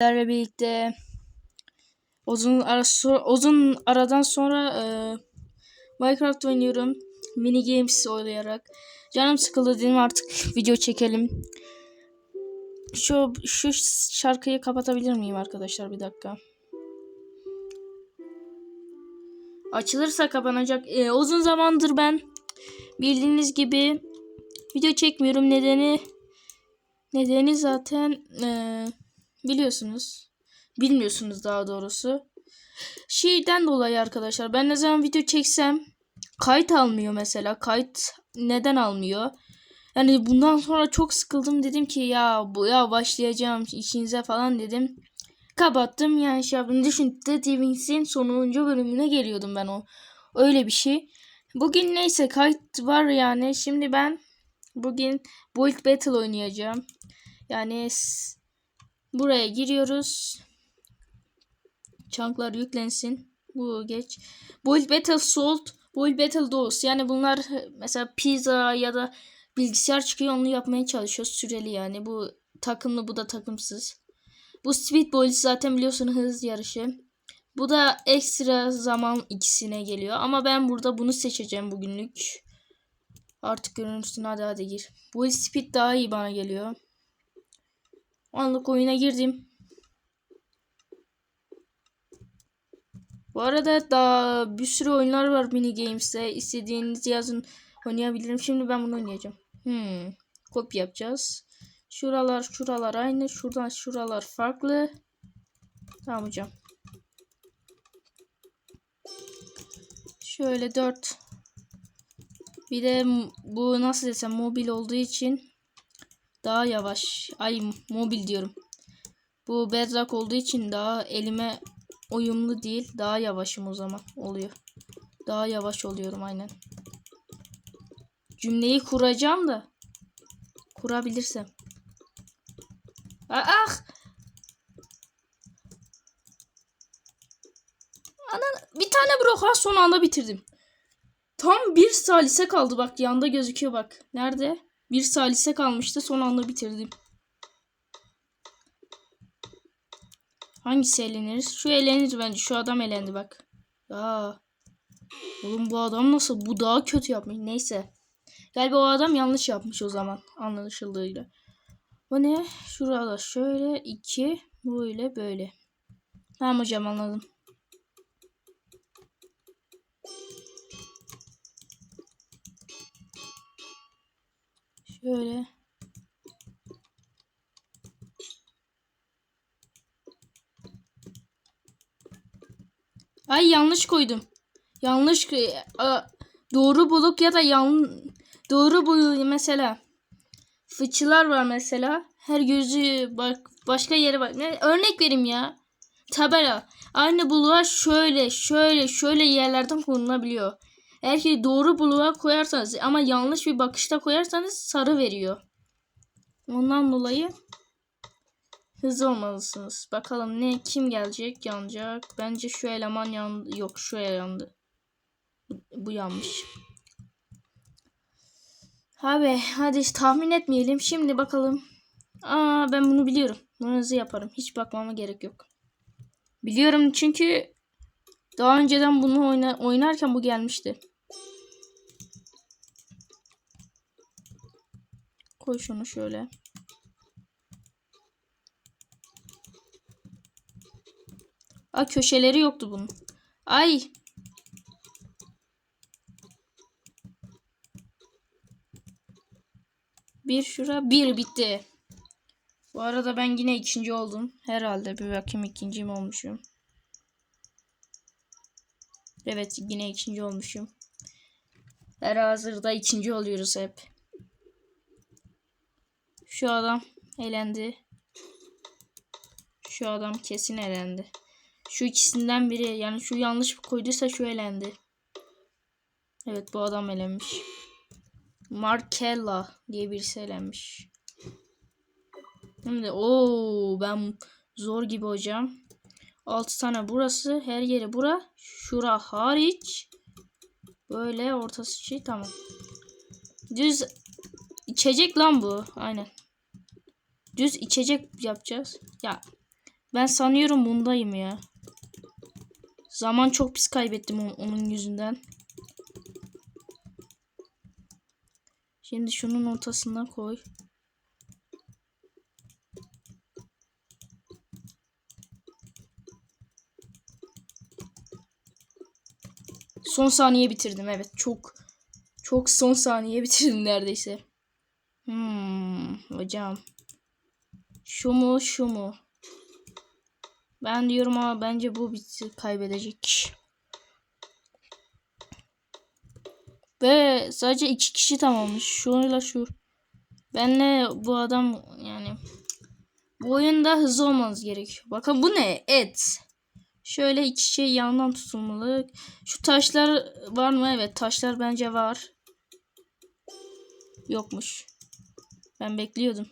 sizlerle birlikte uzun ara so- uzun aradan sonra e, Minecraft oynuyorum. Mini games oynayarak. Canım sıkıldı dedim artık video çekelim. Şu şu şarkıyı kapatabilir miyim arkadaşlar bir dakika. Açılırsa kapanacak. E, uzun zamandır ben bildiğiniz gibi video çekmiyorum. Nedeni nedeni zaten e, biliyorsunuz. Bilmiyorsunuz daha doğrusu. Şeyden dolayı arkadaşlar ben ne zaman video çeksem kayıt almıyor mesela. Kayıt neden almıyor? Yani bundan sonra çok sıkıldım dedim ki ya bu ya başlayacağım işinize falan dedim. Kapattım yani şey yaptım. Düşün The Wings'in sonuncu bölümüne geliyordum ben o. Öyle bir şey. Bugün neyse kayıt var yani. Şimdi ben bugün Build Battle oynayacağım. Yani buraya giriyoruz. Chunklar yüklensin. Bu geç. Build Battle Salt, Build Battle Dose. Yani bunlar mesela pizza ya da bilgisayar çıkıyor onu yapmaya çalışıyoruz. Süreli yani. Bu takımlı bu da takımsız. Bu Speed Bowl zaten biliyorsun hız yarışı. Bu da ekstra zaman ikisine geliyor. Ama ben burada bunu seçeceğim bugünlük. Artık görürsün hadi hadi gir. Bu Speed daha iyi bana geliyor. Anlık oyuna girdim. Bu arada daha bir sürü oyunlar var mini games'te. İstediğiniz yazın oynayabilirim. Şimdi ben bunu oynayacağım. Hmm. Kopya yapacağız. Şuralar şuralar aynı. Şuradan şuralar farklı. Tamam hocam. Şöyle 4. Bir de bu nasıl desem mobil olduğu için daha yavaş. Ay mobil diyorum. Bu bedrock olduğu için daha elime uyumlu değil. Daha yavaşım o zaman oluyor. Daha yavaş oluyorum aynen. Cümleyi kuracağım da. Kurabilirsem. Ah! ah! Anan bir tane blok ha son anda bitirdim. Tam bir salise kaldı bak yanda gözüküyor bak. Nerede? Bir salise kalmıştı son anda bitirdim. Hangisi elenir? Şu elenir bence. Şu adam elendi bak. Ya. Oğlum bu adam nasıl? Bu daha kötü yapmış. Neyse. Galiba o adam yanlış yapmış o zaman. Anlaşıldığıyla. Bu ne? Şurada şöyle iki. Böyle böyle. Tamam hocam anladım. Şöyle. Ay yanlış koydum. Yanlış doğru buluk ya da yan doğru buluk mesela. Fıçılar var mesela. Her gözü bak başka yere bak. Ne örnek vereyim ya. Tabela. Aynı buluğa şöyle şöyle şöyle yerlerden konulabiliyor. Eğer ki doğru buluğa koyarsanız ama yanlış bir bakışta koyarsanız sarı veriyor. Ondan dolayı hızlı olmalısınız. Bakalım ne kim gelecek yanacak. Bence şu eleman yandı. Yok şu yandı. Bu, bu yanmış. Abi hadi tahmin etmeyelim. Şimdi bakalım. Aa ben bunu biliyorum. Bunu hızlı yaparım. Hiç bakmama gerek yok. Biliyorum çünkü daha önceden bunu oyna oynarken bu gelmişti. Koy şunu şöyle. Aa köşeleri yoktu bunun. Ay. Bir şura bir bitti. Bu arada ben yine ikinci oldum. Herhalde bir bakayım ikinci mi olmuşum. Evet yine ikinci olmuşum. Her hazırda ikinci oluyoruz hep. Şu adam elendi. Şu adam kesin elendi. Şu ikisinden biri yani şu yanlış koyduysa şu elendi. Evet bu adam elenmiş. Markella diye birisi elenmiş. Şimdi o ben zor gibi hocam. 6 tane burası. Her yeri bura. Şura hariç. Böyle ortası şey tamam. Düz içecek lan bu. Aynen. Düz içecek yapacağız. Ya Ben sanıyorum bundayım ya. Zaman çok pis kaybettim onun yüzünden. Şimdi şunun ortasına koy. Son saniye bitirdim evet. Çok çok son saniye bitirdim neredeyse. Hmm, hocam. Şu mu şu mu? Ben diyorum ama bence bu bizi kaybedecek. Ve sadece iki kişi tamammış. Şuyla şu. Benle bu adam yani bu oyunda hızlı olmanız gerekiyor. Bakın bu ne? Et. Şöyle iki şey yandan tutulmalı. Şu taşlar var mı? Evet taşlar bence var. Yokmuş. Ben bekliyordum.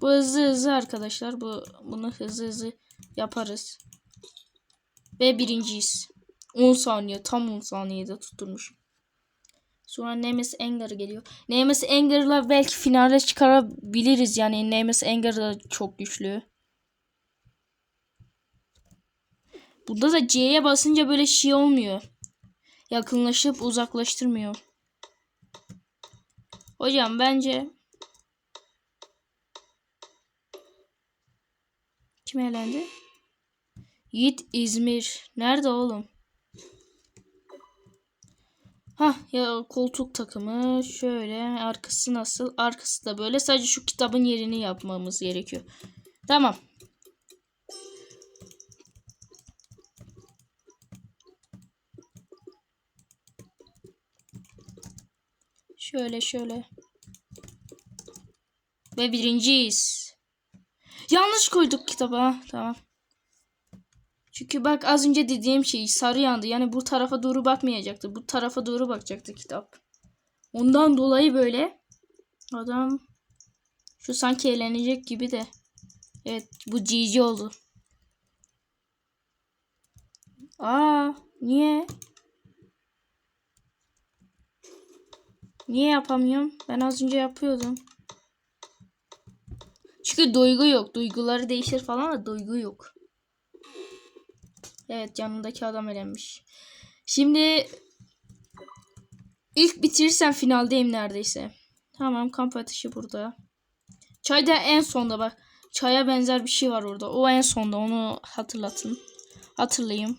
Bu hızlı hızlı arkadaşlar. Bu bunu hızlı hızlı yaparız. Ve birinciyiz. 10 saniye. Tam 10 saniyede tutturmuş. Sonra Nemes Anger geliyor. Nemes Anger'la belki finale çıkarabiliriz. Yani Nemes Anger da çok güçlü. Bunda da C'ye basınca böyle şey olmuyor. Yakınlaşıp uzaklaştırmıyor. Hocam bence kim elendi? Yiğit İzmir. Nerede oğlum? Hah ya koltuk takımı şöyle arkası nasıl? Arkası da böyle sadece şu kitabın yerini yapmamız gerekiyor. Tamam. Şöyle şöyle. Ve birinciyiz. Yanlış koyduk kitaba. Tamam. Çünkü bak az önce dediğim şey sarı yandı. Yani bu tarafa doğru bakmayacaktı. Bu tarafa doğru bakacaktı kitap. Ondan dolayı böyle adam şu sanki eğlenecek gibi de. Evet bu cici oldu. Aa niye? Niye yapamıyorum? Ben az önce yapıyordum. Çünkü duygu yok. Duyguları değişir falan da duygu yok. Evet yanındaki adam elenmiş. Şimdi ilk bitirirsem finaldeyim neredeyse. Tamam kamp ateşi burada. Çay da en sonda bak. Çaya benzer bir şey var orada. O en sonda onu hatırlatın. Hatırlayayım.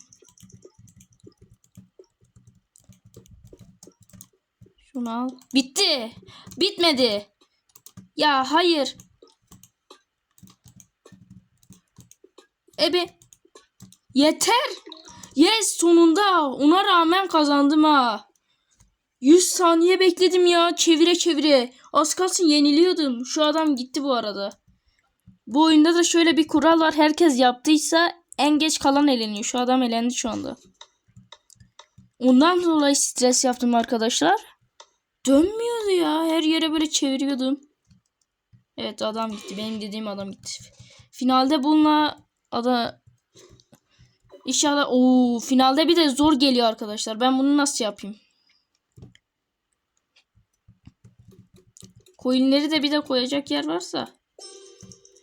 Şunu al. Bitti. Bitmedi. Ya hayır. Ebe. Yeter. Yes sonunda. Ona rağmen kazandım ha. 100 saniye bekledim ya. Çevire çevire. Az kalsın yeniliyordum. Şu adam gitti bu arada. Bu oyunda da şöyle bir kural var. Herkes yaptıysa en geç kalan eleniyor. Şu adam elendi şu anda. Ondan dolayı stres yaptım arkadaşlar. Dönmüyordu ya. Her yere böyle çeviriyordum. Evet adam gitti. Benim dediğim adam gitti. Finalde bununla ada İnşallah o finalde bir de zor geliyor arkadaşlar. Ben bunu nasıl yapayım? Coinleri de bir de koyacak yer varsa.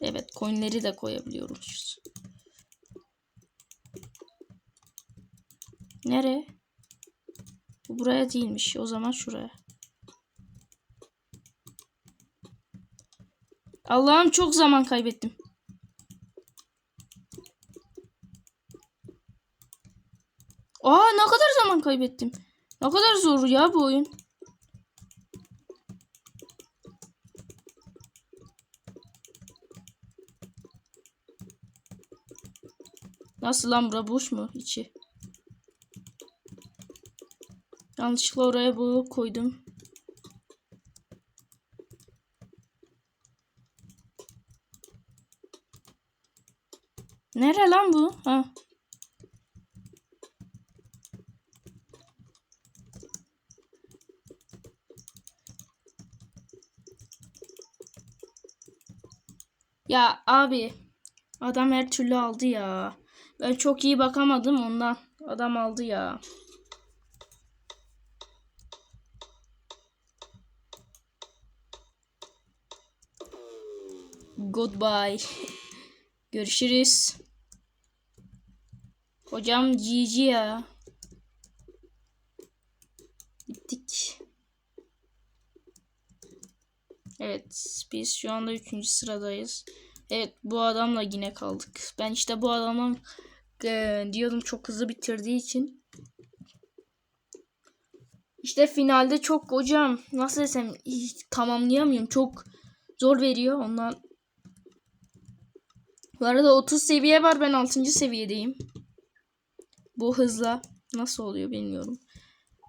Evet coinleri de koyabiliyormuşuz. Nereye? Bu buraya değilmiş. O zaman şuraya. Allah'ım çok zaman kaybettim. Aa ne kadar zaman kaybettim. Ne kadar zor ya bu oyun. Nasıl lan bura boş mu içi? Yanlışlıkla oraya bu koydum. Nere lan bu? Ha. Ya abi adam her türlü aldı ya. Ben çok iyi bakamadım ondan. Adam aldı ya. Goodbye. Görüşürüz. Hocam GG ya. Bittik. Evet biz şu anda 3. sıradayız. Evet bu adamla yine kaldık. Ben işte bu adamın e, diyordum çok hızlı bitirdiği için. İşte finalde çok hocam nasıl desem hiç tamamlayamıyorum. Çok zor veriyor ondan. Bu arada 30 seviye var ben 6. seviyedeyim. Bu hızla nasıl oluyor bilmiyorum.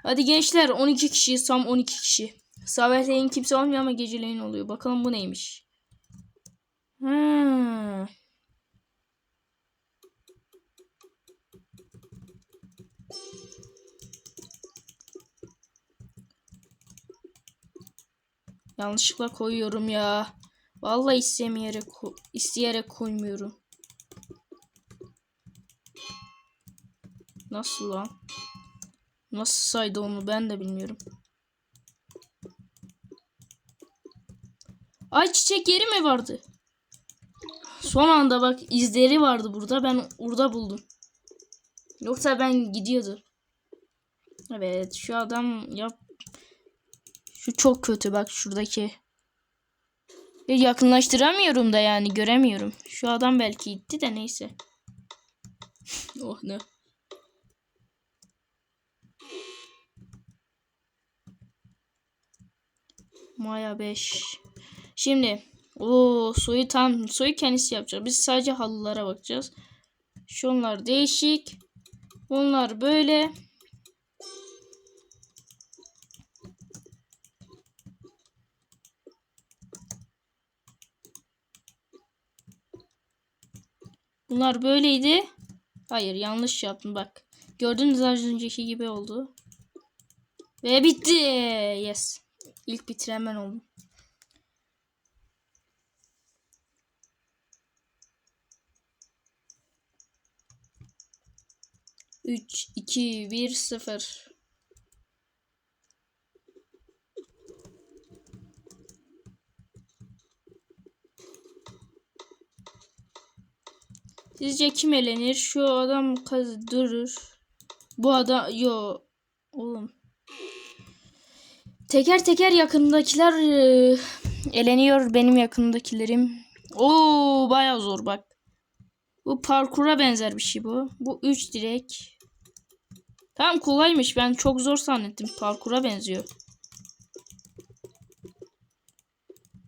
Hadi gençler 12 kişi tam 12 kişi. Sabahleyin kimse olmuyor ama geceleyin oluyor. Bakalım bu neymiş. Hmm. Yanlışlıkla koyuyorum ya. Vallahi istemeyerek isteyerek koymuyorum. Nasıl lan? Nasıl saydı onu ben de bilmiyorum. Ay çiçek yeri mi vardı? Son anda bak izleri vardı burada. Ben orada buldum. Yoksa ben gidiyordu. Evet şu adam yap. Şu çok kötü bak şuradaki. Ya yakınlaştıramıyorum da yani göremiyorum. Şu adam belki gitti de neyse. oh ne. Maya 5. Şimdi o soyu tam soyu kendisi yapacak. Biz sadece halılara bakacağız. Şunlar değişik. Bunlar böyle. Bunlar böyleydi. Hayır yanlış yaptım bak. Gördüğünüz az önceki gibi oldu. Ve bitti. Yes. İlk bitiren ben oldum. Üç, iki, bir, sıfır. Sizce kim elenir? Şu adam kaz durur. Bu adam yo oğlum. Teker teker yakındakiler e, eleniyor benim yakındakilerim. Oo baya zor bak. Bu parkura benzer bir şey bu. Bu 3 direk. Tamam kolaymış. Ben çok zor zannettim. Parkura benziyor.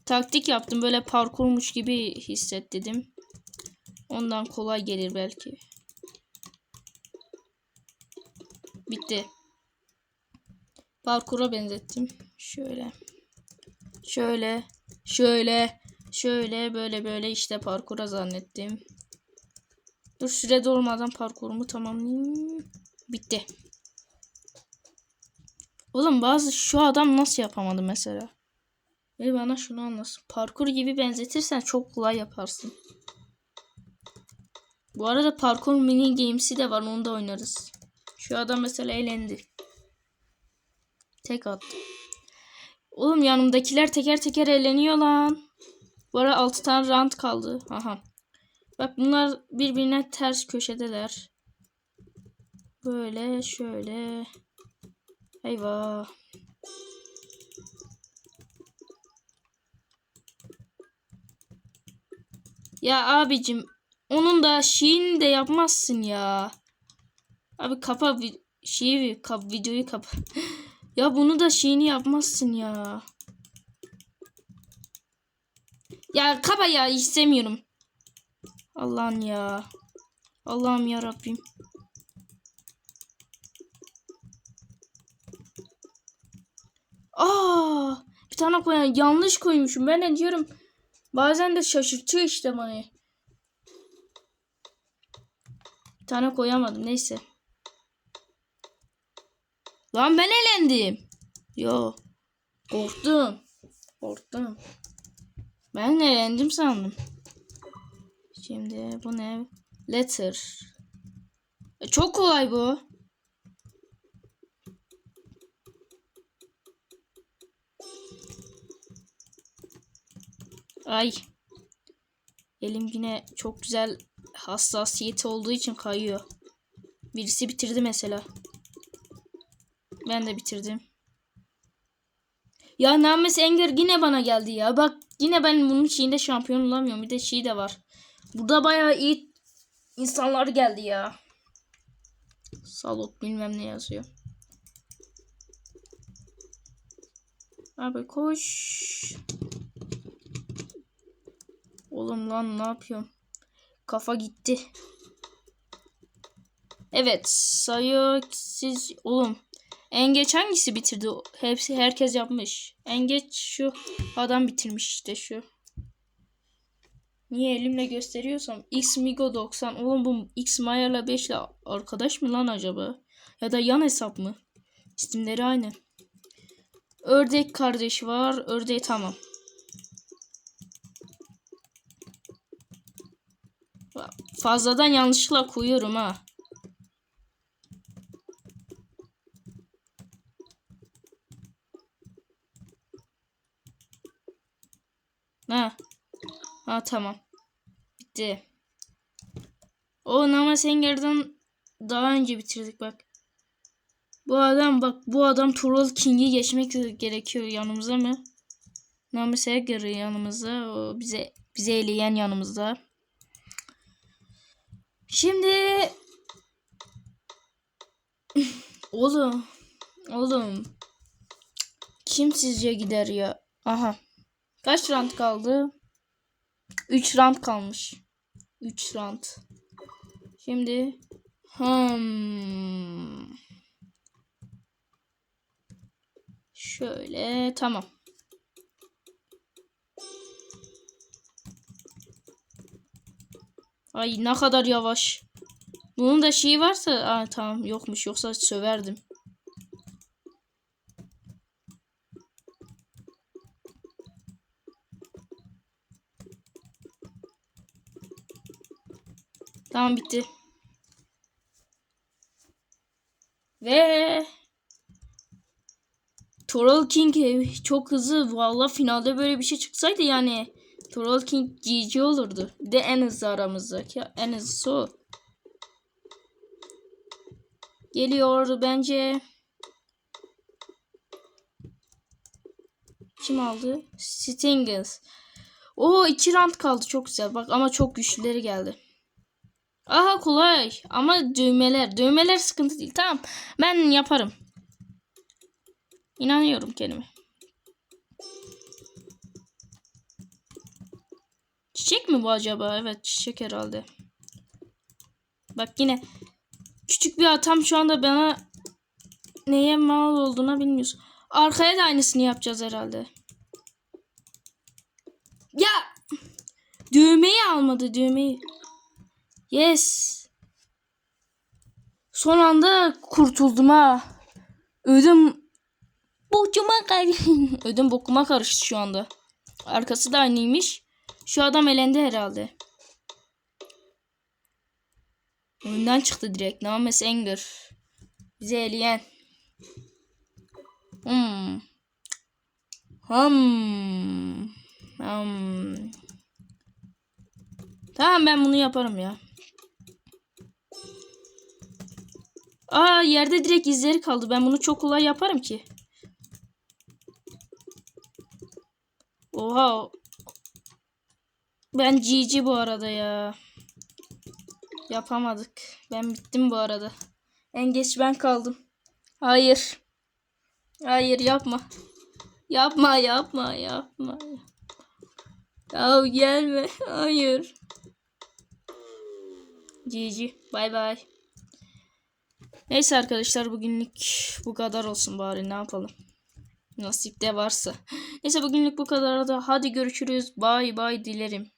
Taktik yaptım. Böyle parkurmuş gibi hisset dedim. Ondan kolay gelir belki. Bitti. Parkura benzettim. Şöyle. Şöyle. Şöyle. Şöyle böyle böyle işte parkura zannettim. Dur süre dolmadan parkurumu tamamlayayım. Bitti. Oğlum bazı şu adam nasıl yapamadı mesela? Ve bana şunu anlasın. Parkur gibi benzetirsen çok kolay yaparsın. Bu arada parkur mini games'i de var onu da oynarız. Şu adam mesela eğlendi. Tek attı. Oğlum yanımdakiler teker teker eğleniyor lan. Bu arada 6 tane round kaldı. Aha. Bak bunlar birbirine ters köşedeler. Böyle şöyle. Eyvah. Ya abicim onun da şeyini de yapmazsın ya. Abi kapa şeyi kap videoyu kapa. ya bunu da şeyini yapmazsın ya. Ya kapa ya istemiyorum. Allah'ım ya. Allah'ım ya Rabbim. Aa, bir tane koyan yanlış koymuşum. Ben de diyorum bazen de şaşırtıyor işte bana. Bir tane koyamadım neyse. Lan ben elendim. Yo. Korktum. Korktum. Ben elendim sandım. Şimdi bu ne? Letter. E, çok kolay bu. Ay. Elim yine çok güzel hassasiyeti olduğu için kayıyor. Birisi bitirdi mesela. Ben de bitirdim. Ya Names Enger yine bana geldi ya. Bak yine ben bunun şeyinde şampiyon olamıyorum. Bir de şey de var. Burada bayağı iyi insanlar geldi ya. Salot bilmem ne yazıyor. Abi koş. Oğlum lan ne yapıyorum? Kafa gitti. Evet sayı siz oğlum. En geç hangisi bitirdi? Hepsi herkes yapmış. En geç şu adam bitirmiş işte şu. Niye elimle gösteriyorsam X Migo 90. Oğlum bu X Maya'la 5 ile arkadaş mı lan acaba? Ya da yan hesap mı? İsimleri aynı. Ördek kardeş var. Ördeği tamam. Fazladan yanlışlıkla koyuyorum ha. Ha. Ha tamam. Bitti. O Nama Senger'den daha önce bitirdik bak. Bu adam bak bu adam Troll King'i geçmek gerekiyor yanımıza mı? Nama Senger yanımızda. O bize bize eleyen yanımızda. Şimdi oğlum oğlum kim sizce gider ya? Aha. Kaç round kaldı? 3 round kalmış. 3 round. Şimdi hmm. Şöyle tamam. Ay ne kadar yavaş. Bunun da şeyi varsa Aa, tamam yokmuş yoksa söverdim. Tamam bitti. Ve Troll King çok hızlı. Valla finalde böyle bir şey çıksaydı yani Troll King GG olurdu. De en hızlı aramızdaki. En hızlısı o. Geliyor bence. Kim aldı? Stingers. O iki round kaldı çok güzel. Bak ama çok güçlüleri geldi. Aha kolay. Ama düğmeler. Düğmeler sıkıntı değil. Tamam. Ben yaparım. İnanıyorum kendime. Çiçek mi bu acaba? Evet çiçek herhalde. Bak yine küçük bir atam şu anda bana neye mal olduğuna bilmiyorsun. Arkaya da aynısını yapacağız herhalde. Ya düğmeyi almadı düğmeyi. Yes. Son anda kurtuldum ha. Ödüm bokuma karıştı. Ödüm bokuma karıştı şu anda. Arkası da aynıymış. Şu adam elendi herhalde. Önden çıktı direkt. Names Enger. Bizi eleyen. Hmm. Hmm. Hmm. Tamam ben bunu yaparım ya. Aa yerde direkt izleri kaldı. Ben bunu çok kolay yaparım ki. Oha. Ben GG bu arada ya. Yapamadık. Ben bittim bu arada. En geç ben kaldım. Hayır. Hayır yapma. Yapma yapma yapma. Ya gelme. Hayır. GG. Bay bay. Neyse arkadaşlar bugünlük bu kadar olsun bari ne yapalım. Nasip de varsa. Neyse bugünlük bu kadar da hadi görüşürüz. Bay bay dilerim.